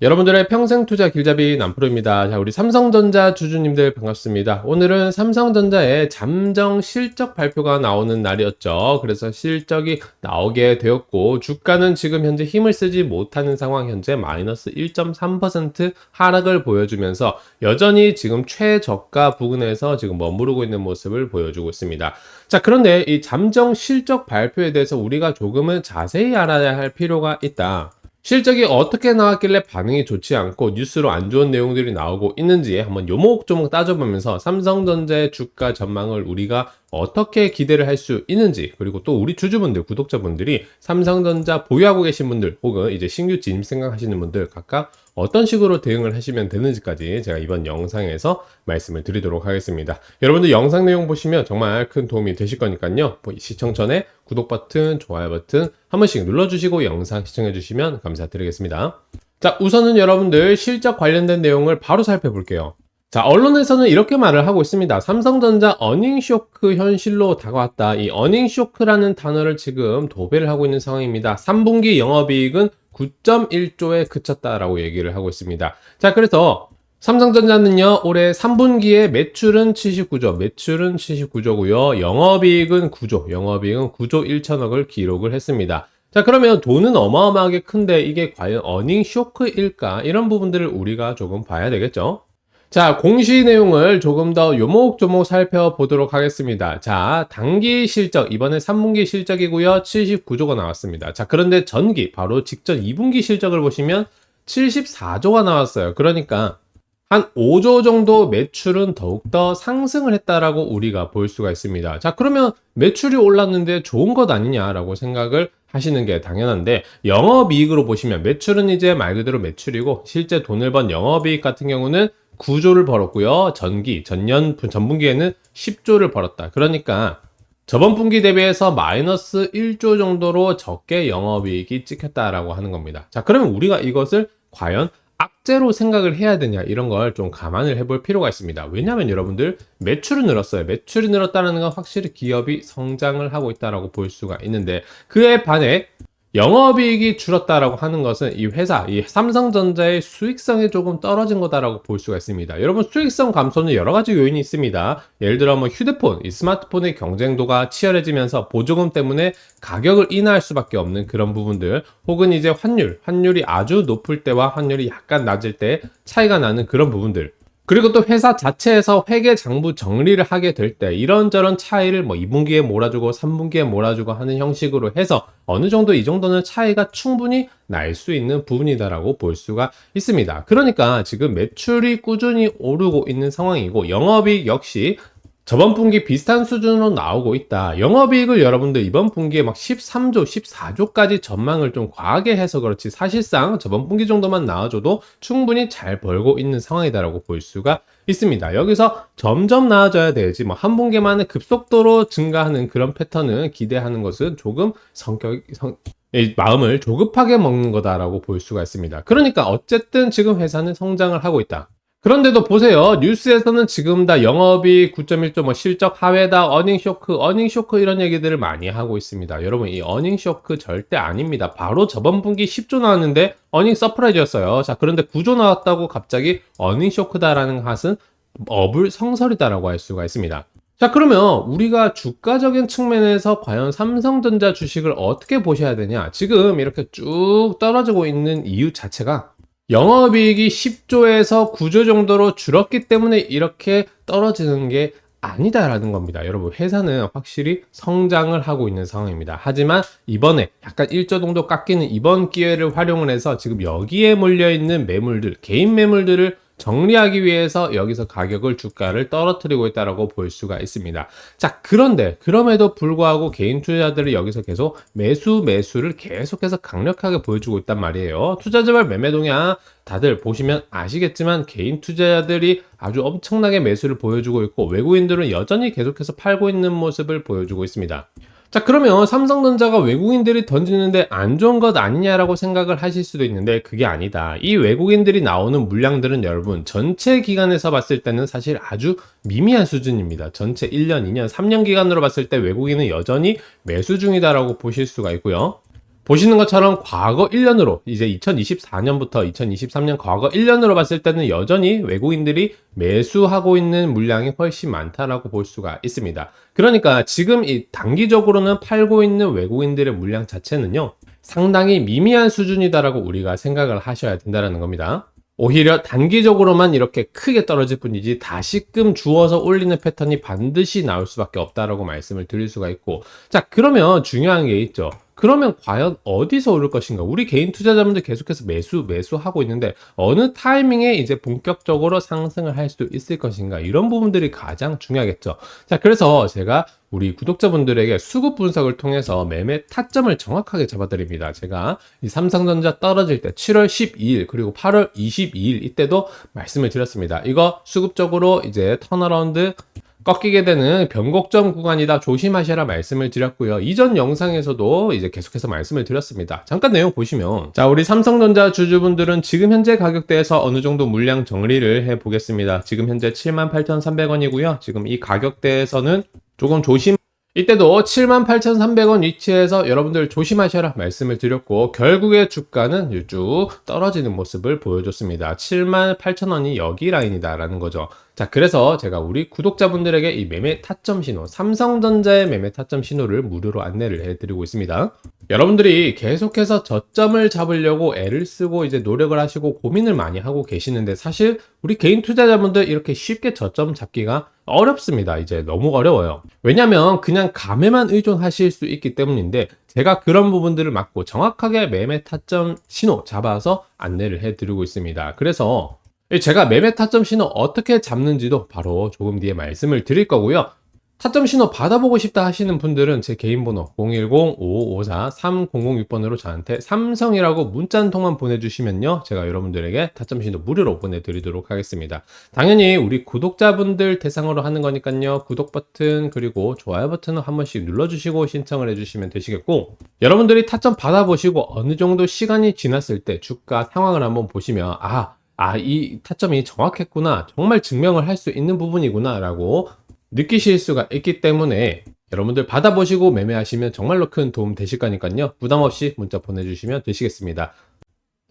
여러분들의 평생 투자 길잡이 남프로입니다. 자, 우리 삼성전자 주주님들 반갑습니다. 오늘은 삼성전자의 잠정 실적 발표가 나오는 날이었죠. 그래서 실적이 나오게 되었고, 주가는 지금 현재 힘을 쓰지 못하는 상황, 현재 마이너스 1.3% 하락을 보여주면서 여전히 지금 최저가 부근에서 지금 머무르고 있는 모습을 보여주고 있습니다. 자, 그런데 이 잠정 실적 발표에 대해서 우리가 조금은 자세히 알아야 할 필요가 있다. 실적이 어떻게 나왔길래 반응이 좋지 않고 뉴스로 안 좋은 내용들이 나오고 있는지 한번 요목조목 따져보면서 삼성전자의 주가 전망을 우리가 어떻게 기대를 할 수 있는지 그리고 또 우리 주주분들 구독자분들이 삼성전자 보유하고 계신 분들 혹은 이제 신규 진입 생각하시는 분들 각각 어떤 식으로 대응을 하시면 되는지까지 제가 이번 영상에서 말씀을 드리도록 하겠습니다. 여러분들 영상 내용 보시면 정말 큰 도움이 되실 거니까요. 뭐 시청 전에 구독 버튼, 좋아요 버튼 한 번씩 눌러주시고 영상 시청해 주시면 감사드리겠습니다. 자, 우선은 여러분들 실적 관련된 내용을 바로 살펴볼게요. 자, 언론에서는 이렇게 말을 하고 있습니다. 삼성전자 어닝 쇼크 현실로 다가왔다. 이 어닝 쇼크라는 단어를 지금 도배를 하고 있는 상황입니다. 3분기 영업이익은 9.1조에 그쳤다라고 얘기를 하고 있습니다. 자, 그래서 삼성전자는요, 올해 3분기에 매출은 79조, 매출은 79조고요, 영업이익은 9조, 영업이익은 9조 1천억을 기록을 했습니다. 자, 그러면 돈은 어마어마하게 큰데 이게 과연 어닝 쇼크일까? 이런 부분들을 우리가 조금 봐야 되겠죠? 자, 공시 내용을 조금 더 요목조목 살펴보도록 하겠습니다. 자, 단기 실적, 이번에 3분기 실적이고요. 79조가 나왔습니다. 자, 그런데 전기, 바로 직전 2분기 실적을 보시면 74조가 나왔어요. 그러니까 한 5조 정도 매출은 더욱더 상승을 했다라고 우리가 볼 수가 있습니다. 자, 그러면 매출이 올랐는데 좋은 것 아니냐라고 생각을 하시는 게 당연한데 영업이익으로 보시면 매출은 이제 말 그대로 매출이고 실제 돈을 번 영업이익 같은 경우는 9조를 벌었고요. 전기, 전년, 전분기에는 10조를 벌었다. 그러니까 저번 분기 대비해서 마이너스 1조 정도로 적게 영업이익이 찍혔다라고 하는 겁니다. 자, 그러면 우리가 이것을 과연 악재로 생각을 해야 되냐 이런 걸 좀 감안을 해볼 필요가 있습니다. 왜냐하면 여러분들 매출은 늘었어요. 매출이 늘었다는 건 확실히 기업이 성장을 하고 있다라고 볼 수가 있는데 그에 반해 영업이익이 줄었다라고 하는 것은 이 회사, 이 삼성전자의 수익성이 조금 떨어진 거다라고 볼 수가 있습니다. 여러분 수익성 감소는 여러 가지 요인이 있습니다. 예를 들어 뭐 휴대폰, 이 스마트폰의 경쟁도가 치열해지면서 보조금 때문에 가격을 인하할 수밖에 없는 그런 부분들, 혹은 이제 환율, 환율이 아주 높을 때와 환율이 약간 낮을 때 차이가 나는 그런 부분들, 그리고 또 회사 자체에서 회계 장부 정리를 하게 될 때 이런저런 차이를 뭐 2분기에 몰아주고 3분기에 몰아주고 하는 형식으로 해서 어느 정도 이 정도는 차이가 충분히 날 수 있는 부분이다라고 볼 수가 있습니다. 그러니까 지금 매출이 꾸준히 오르고 있는 상황이고 영업이익 역시 저번 분기 비슷한 수준으로 나오고 있다. 영업이익을 여러분들 이번 분기에 막 13조, 14조까지 전망을 좀 과하게 해서 그렇지 사실상 저번 분기 정도만 나와줘도 충분히 잘 벌고 있는 상황이다라고 볼 수가 있습니다. 여기서 점점 나아져야 되지 뭐 한 분기만에 급속도로 증가하는 그런 패턴을 기대하는 것은 조금 성격 성, 마음을 조급하게 먹는 거다라고 볼 수가 있습니다. 그러니까 어쨌든 지금 회사는 성장을 하고 있다. 그런데도 보세요. 뉴스에서는 지금 다 영업이 9.1조 뭐 실적 하회다, 어닝 쇼크, 어닝 쇼크 이런 얘기들을 많이 하고 있습니다. 여러분 이 어닝 쇼크 절대 아닙니다. 바로 저번 분기 10조 나왔는데 어닝 서프라이즈였어요. 자, 그런데 9조 나왔다고 갑자기 어닝 쇼크다라는 것은 어불 성설이다라고 할 수가 있습니다. 자, 그러면 우리가 주가적인 측면에서 과연 삼성전자 주식을 어떻게 보셔야 되냐? 지금 이렇게 쭉 떨어지고 있는 이유 자체가 영업이익이 10조에서 9조 정도로 줄었기 때문에 이렇게 떨어지는 게 아니다라는 겁니다. 여러분, 회사는 확실히 성장을 하고 있는 상황입니다. 하지만 이번에 약간 1조 정도 깎이는 이번 기회를 활용을 해서 지금 여기에 몰려있는 매물들, 개인 매물들을 정리하기 위해서 여기서 가격을 주가를 떨어뜨리고 있다라고 볼 수가 있습니다. 자, 그런데 그럼에도 불구하고 개인 투자자들이 여기서 계속 매수 매수를 계속해서 강력하게 보여주고 있단 말이에요. 투자자별 매매 동향 다들 보시면 아시겠지만 개인 투자자들이 아주 엄청나게 매수를 보여주고 있고 외국인들은 여전히 계속해서 팔고 있는 모습을 보여주고 있습니다. 자, 그러면 삼성전자가 외국인들이 던지는데 안 좋은 것 아니냐라고 생각을 하실 수도 있는데 그게 아니다. 이 외국인들이 나오는 물량들은 여러분 전체 기간에서 봤을 때는 사실 아주 미미한 수준입니다. 전체 1년, 2년, 3년 기간으로 봤을 때 외국인은 여전히 매수 중이다라고 보실 수가 있고요. 보시는 것처럼 과거 1년으로 이제 2024년부터 2023년 과거 1년으로 봤을 때는 여전히 외국인들이 매수하고 있는 물량이 훨씬 많다라고 볼 수가 있습니다. 그러니까 지금 이 단기적으로는 팔고 있는 외국인들의 물량 자체는요. 상당히 미미한 수준이다라고 우리가 생각을 하셔야 된다는 겁니다. 오히려 단기적으로만 이렇게 크게 떨어질 뿐이지 다시금 주어서 올리는 패턴이 반드시 나올 수밖에 없다라고 말씀을 드릴 수가 있고 자 그러면 중요한 게 있죠 그러면 과연 어디서 오를 것인가? 우리 개인 투자자분들 계속해서 매수, 매수하고 있는데 어느 타이밍에 이제 본격적으로 상승을 할 수도 있을 것인가? 이런 부분들이 가장 중요하겠죠. 자, 그래서 제가 우리 구독자분들에게 수급 분석을 통해서 매매 타점을 정확하게 잡아드립니다. 제가 이 삼성전자 떨어질 때 7월 12일 그리고 8월 22일 이때도 말씀을 드렸습니다. 이거 수급적으로 이제 턴어라운드 꺾이게 되는 변곡점 구간이다 조심하셔라 말씀을 드렸고요. 이전 영상에서도 이제 계속해서 말씀을 드렸습니다. 잠깐 내용 보시면 자 우리 삼성전자 주주분들은 지금 현재 가격대에서 어느 정도 물량 정리를 해 보겠습니다. 지금 현재 78,300원이고요. 지금 이 가격대에서는 조금 조심 이때도 78,300원 위치에서 여러분들 조심하셔라 말씀을 드렸고 결국에 주가는 쭉 떨어지는 모습을 보여줬습니다. 78,000원이 여기 라인이다라는 거죠. 자, 그래서 제가 우리 구독자분들에게 이 매매 타점 신호, 삼성전자의 매매 타점 신호를 무료로 안내를 해드리고 있습니다. 여러분들이 계속해서 저점을 잡으려고 애를 쓰고 이제 노력을 하시고 고민을 많이 하고 계시는데 사실 우리 개인 투자자분들 이렇게 쉽게 저점 잡기가 어렵습니다. 이제 너무 어려워요. 왜냐면 그냥 감에만 의존하실 수 있기 때문인데 제가 그런 부분들을 막고 정확하게 매매 타점 신호 잡아서 안내를 해드리고 있습니다. 그래서 제가 매매 타점 신호 어떻게 잡는지도 바로 조금 뒤에 말씀을 드릴 거고요. 타점 신호 받아보고 싶다 하시는 분들은 제 개인 번호 010-5554-3006번으로 저한테 삼성이라고 문자 한 통만 보내주시면요. 제가 여러분들에게 타점 신호 무료로 보내드리도록 하겠습니다. 당연히 우리 구독자분들 대상으로 하는 거니까요. 구독 버튼 그리고 좋아요 버튼을 한 번씩 눌러주시고 신청을 해주시면 되시겠고 여러분들이 타점 받아보시고 어느 정도 시간이 지났을 때 주가 상황을 한번 보시면 아 아, 이 타점이 정확했구나. 정말 증명을 할 수 있는 부분이구나. 라고 느끼실 수가 있기 때문에 여러분들 받아보시고 매매하시면 정말로 큰 도움 되실 거니까요. 부담 없이 문자 보내주시면 되시겠습니다.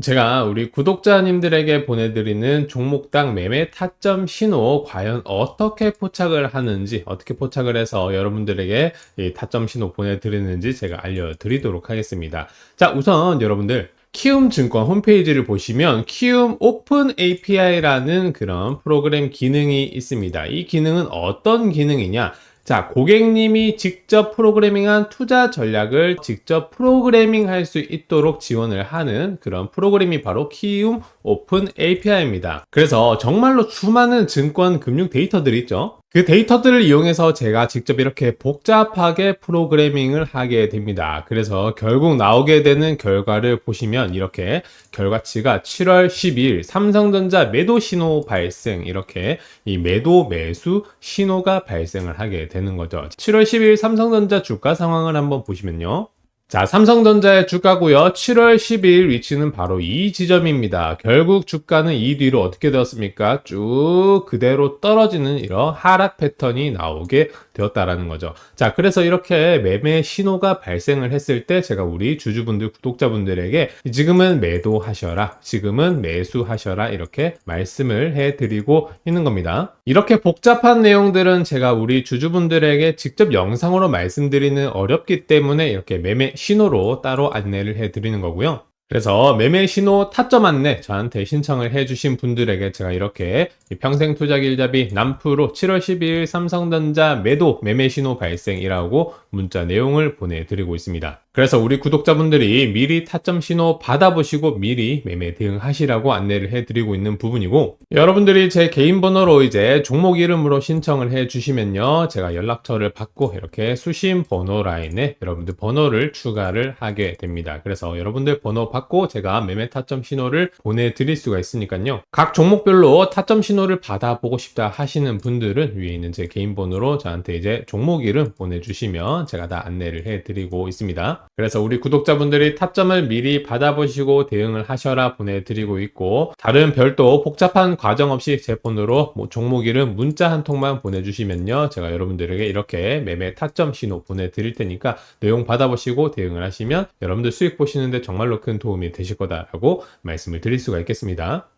제가 우리 구독자님들에게 보내드리는 종목당 매매 타점 신호 과연 어떻게 포착을 하는지 어떻게 포착을 해서 여러분들에게 이 타점 신호 보내드리는지 제가 알려드리도록 하겠습니다. 자 우선 여러분들 키움증권 홈페이지를 보시면 키움 오픈 API라는 그런 프로그램 기능이 있습니다. 이 기능은 어떤 기능이냐? 자, 고객님이 직접 프로그래밍한 투자 전략을 직접 프로그래밍 할 수 있도록 지원을 하는 그런 프로그램이 바로 키움 오픈 API입니다. 그래서 정말로 수많은 증권 금융 데이터들이 있죠. 그 데이터들을 이용해서 제가 직접 이렇게 복잡하게 프로그래밍을 하게 됩니다. 그래서 결국 나오게 되는 결과를 보시면 이렇게 결과치가 7월 10일 삼성전자 매도 신호 발생 이렇게 이 매도 매수 신호가 발생을 하게 되는 거죠. 7월 10일 삼성전자 주가 상황을 한번 보시면요. 자, 삼성전자의 주가고요. 7월 10일 위치는 바로 이 지점입니다. 결국 주가는 이 뒤로 어떻게 되었습니까? 쭉 그대로 떨어지는 이런 하락 패턴이 나오게 되었다라는 거죠. 자, 그래서 이렇게 매매 신호가 발생을 했을 때 제가 우리 주주분들, 구독자분들에게 지금은 매도하셔라, 지금은 매수하셔라 이렇게 말씀을 해드리고 있는 겁니다. 이렇게 복잡한 내용들은 제가 우리 주주분들에게 직접 영상으로 말씀드리는 어렵기 때문에 이렇게 매매 신호로 따로 안내를 해드리는 거고요. 그래서 매매 신호 타점 안내 저한테 신청을 해주신 분들에게 제가 이렇게 평생 투자 길잡이 남프로 7월 12일 삼성전자 매도 매매 신호 발생이라고 문자 내용을 보내드리고 있습니다. 그래서 우리 구독자분들이 미리 타점 신호 받아보시고 미리 매매 대응하시라고 안내를 해드리고 있는 부분이고 여러분들이 제 개인 번호로 이제 종목 이름으로 신청을 해주시면요 제가 연락처를 받고 이렇게 수신 번호 라인에 여러분들 번호를 추가를 하게 됩니다. 그래서 여러분들 번호 받고 제가 매매 타점 신호를 보내드릴 수가 있으니까요 각 종목별로 타점 신호를 받아보고 싶다 하시는 분들은 위에 있는 제 개인 번호로 저한테 이제 종목 이름 보내주시면 제가 다 안내를 해드리고 있습니다. 그래서 우리 구독자분들이 타점을 미리 받아보시고 대응을 하셔라 보내드리고 있고 다른 별도 복잡한 과정 없이 제 폰으로 뭐 종목 이름 문자 한 통만 보내주시면요 제가 여러분들에게 이렇게 매매 타점 신호 보내드릴 테니까 내용 받아보시고 대응을 하시면 여러분들 수익 보시는데 정말로 큰 도움이 되실 거다라고 말씀을 드릴 수가 있겠습니다.